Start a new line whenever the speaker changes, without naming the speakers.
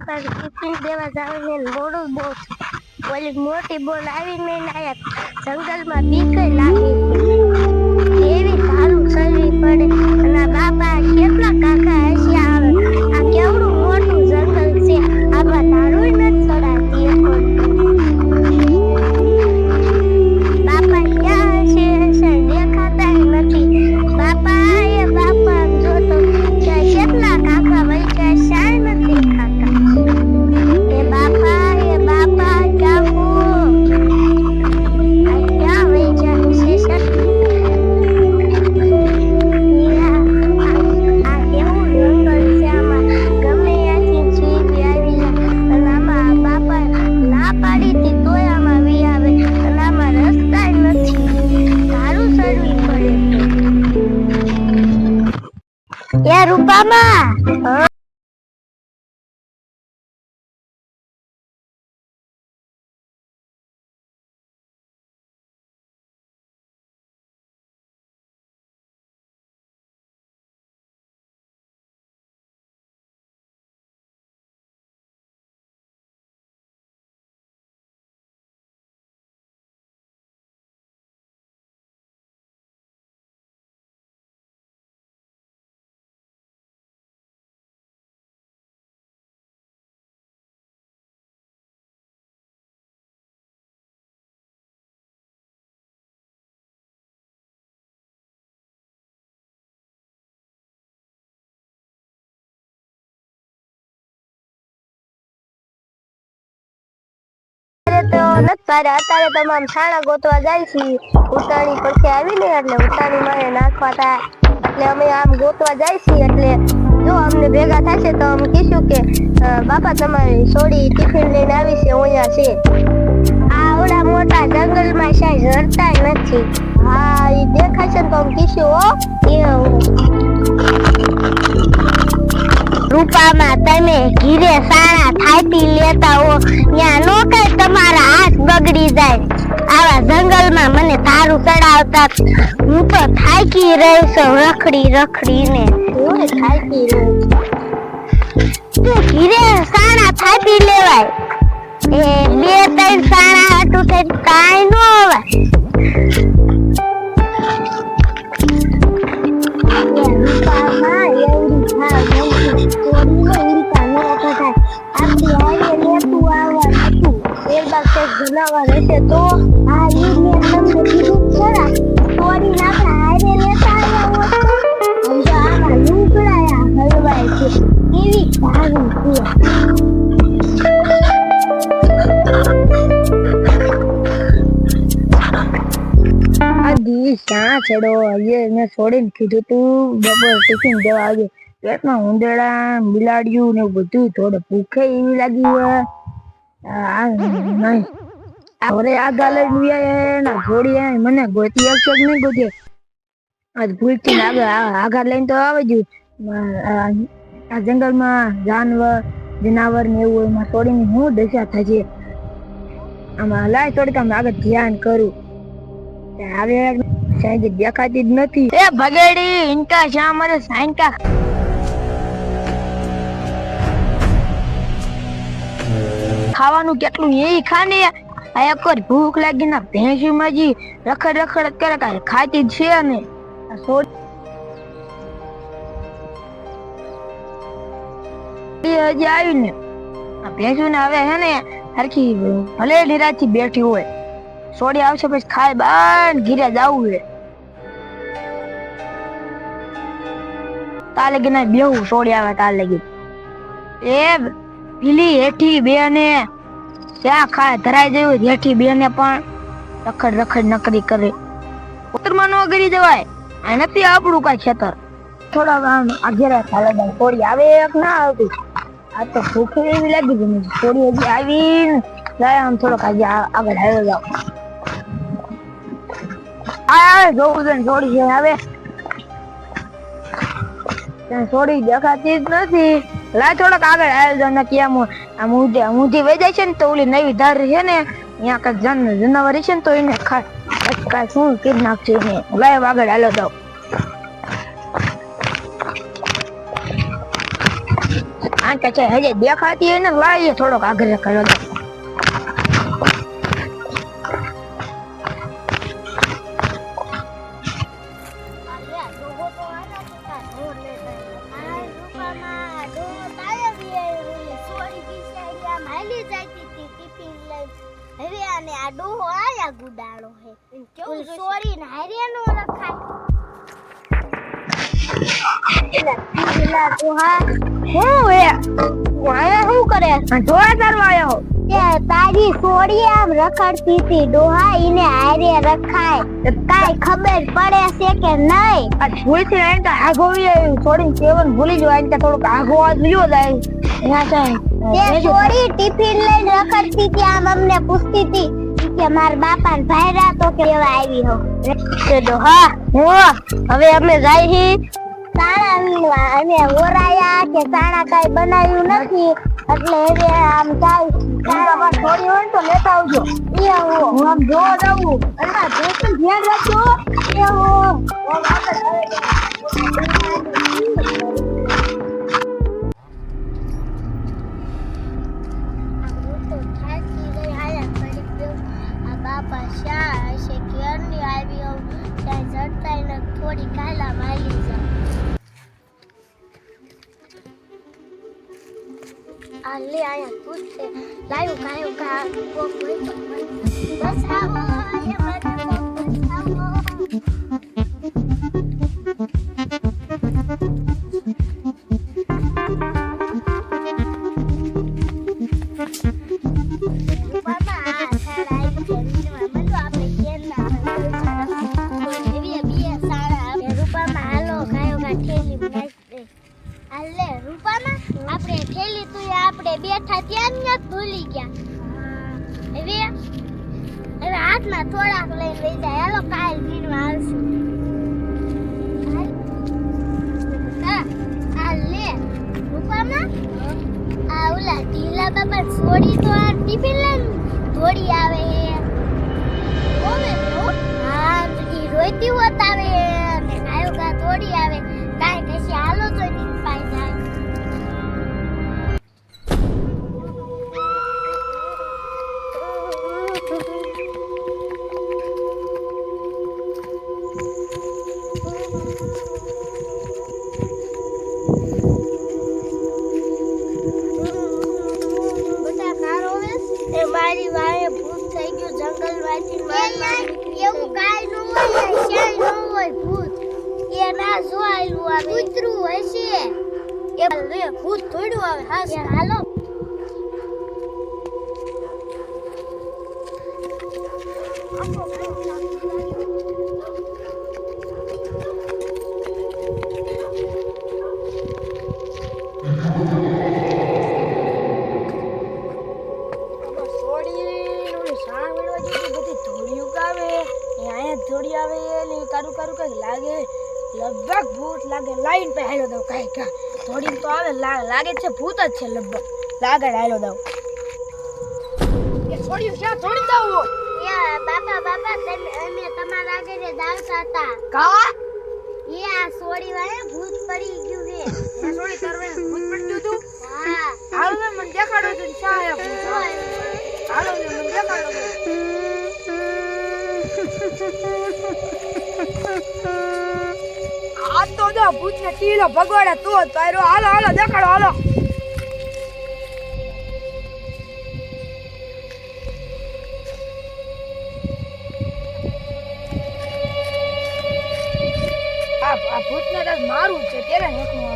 પર ટિફિન દેવા જાવ ને મોડું બહુ. ઓલી મોટી બોલ આવીને આયા જંગલમાં બીક લાગી એવી સારું શરીર પડે. અને બાપા કેટલા કાકા એ રૂપામાં તો અત્યારે તો છાણા ગોતવા જાય છે. ઉતાણી પછી આવી ને એટલે ઉતાણી મારે નાખવા થાય. એટલે અમે આમ ગોતવા જાય છીએ એટલે જો અમને ભેગા થશે તો અમે કહીશું કે બાપા તમારી સોડી ટિફિન લઈને આવી છે, અહીંયા છે. આ ઓલા મોટા જંગલમાં શાય ઝરતા નથી. હા એ દેખાશે ને તો અમે કહીશું હો. એવું રૂપામાં તમે ઘીરે સારા થાપી લેતા હો ત્યાં નો કઈ તમારા હાથ બગડી જાય. આવા જંગલમાં મને તારું ચડાવતા હું તો થાકી રહી છું રખડી રખડીને. થાકી રહી? તું ઘીરે સાણા થાપી લેવાય. એ બે ત્રણ સાણા હતું થઈ કાંઈ નો હોવાય કંઈક જનાવર તો આ ઈ મેં તમને કીધું ખરા. ચોરીને આપણે હારે લેતા આવ્યા હોત તો આમાં લૂંટડાયા હલવાય છે. કેવી સારું છે.
કીધું તું, બપોર ટિફિન દેવા આવજે પેટમાં બિલાડ્યું ને બધું થોડે ભૂખે એવી લાગી હોય. હવે આ ગાલે ને ઘોડી મને ગોતી આવશે કે નહીં ગોતી. આજ ભૂલથી આગળ આગળ લઈને તો આવે આ જંગલમાં જાનવર, જનાવર ને એવું એમાં તોડીને હું દશા થશે આમાં લાય થોડીક આમ આગળ ધ્યાન કરું. આવે સાંજે દેખાતી જ નથી. એ ભગેડી ઇન્કા શા મારે સાંકા ખાવાનું કેટલું એ ખાને. આ એક ભૂખ લાગી ના ભેંસી માજી રખડ રખડ કરે કાંઈ ખાતી છે ને. હજી આવી ને. આ ભેંસું ને હવે હે ને હરખી ભલે નિરાથી બેઠી હોય. સોડી આવશે પછી ખાય બાર ઘીરે જાવું હે. તાલે લગી ના બેહું સોડી આવે તાલે લગી એ પીલી હેઠી બે ને શા ખાય? ધરાઈ જયું? જેઠી બેને પણ રખડ રખડ નકરી કરે. ઉત્તરમાં નો કરી જવાય. આ નથી આપણું કઈ ખેતર. થોડા આમ આગેરા જાય સોડી આવે એક ના આવતી. આ તો ભૂખ એવી લાગી ગઈ મને. હજી આવીને લાય આમ થોડોક આજે આગળ આવ્યો જાવ. આ જોવું છે થોડી છે, આવે. છોડી દેખાતી જ નથી. લાય થોડોક આગળ આવ્યો જાવ ને કેમ આમ ઊંધી ઊંધી વહી જાય છે ને તો ઓલી નવી ધાર છે ને અહીંયા કઈ જન જનાવર છે ને તો એને ખા શું કીધ નાખશે એને? લાય આગળ હાલો દો આ કે છે, હજે દેખાતી હોય ને લાવીએ થોડોક આગળ કરો તો.
આને આ ડોહો આયા ગુડાળો હે. કેવું સોરી ને હારિયા નો રખાય.
હું એ
તું આયા શું કરે?
આ તારું હો.
તે તારી સોડી આમ રખડતી હતી ડોહા ઈને હારે રખાય. કાઈ ખબર પડે છે કે નહીં?
આ ભૂલથી આઈને તો આઘો આવી. આવ્યું. છોડીને સેવન ભૂલી જવાય આઈને થોડોક આઘો આ જોયો. ના જાય
તે સોડી ટિફિન લઈને રખડતી હતી આમ અમને પૂછતી હતી કે માર બાપા ને ભાઈરા તો કે એવા આવી હો? તો ડોહા હું હવે અમે જાય હી. સાણા અમે ઓરાયા કે સાણા કાઈ બનાવ્યું નથી. એટલે એ આમ જાય
તમારે થોડી હોય તો લેતા આવજો.
એવું
હું આમ જોવા જાવું અને તું ધ્યાન રાખજો. એ આવે.
આ લે આયા પૂછે લાયું કાયો કા કોક બસ આવો. ભૂલી ગયા. હવે હવે હાથમાં થોડાક લઈને લઈ જાય. હાલો, કાલ વીણવા આવશું. હા હાલે રૂપામાં આ ઓલા ઢીલા બાબા છોડી તો આ ટિફિન લઈને થોડી આવે. હે હા રોઈતી હોત આવે ને કાયો દોડી આવે. કાંઈ કશી હાલો તો ની પાઈ ના જોયેલું આવે. કૂતરું હશે. એ લે ભૂત થોડું આવે. હા હાલો.
હાલો કા થોડી તો આવે લાગે છે ભૂત જ છે લગભગ. લાગે હાલો દાવ. એ છોડ્યું ક્યાં થોડી
દાવ બાપા બાપા તમે અમે તમારા આગળ દાવતા હતા.
કા
એ આ સોડી વાળે ભૂત પડી ગયું છે.
સોડી છોડી તરવે ભૂત પડ્યું તું?
હા.
હાલો મને દેખાડો તું શા
જો
તારો હાલો હાલો દેખાડો હાલો. આ મારું છે હેકનું આવશે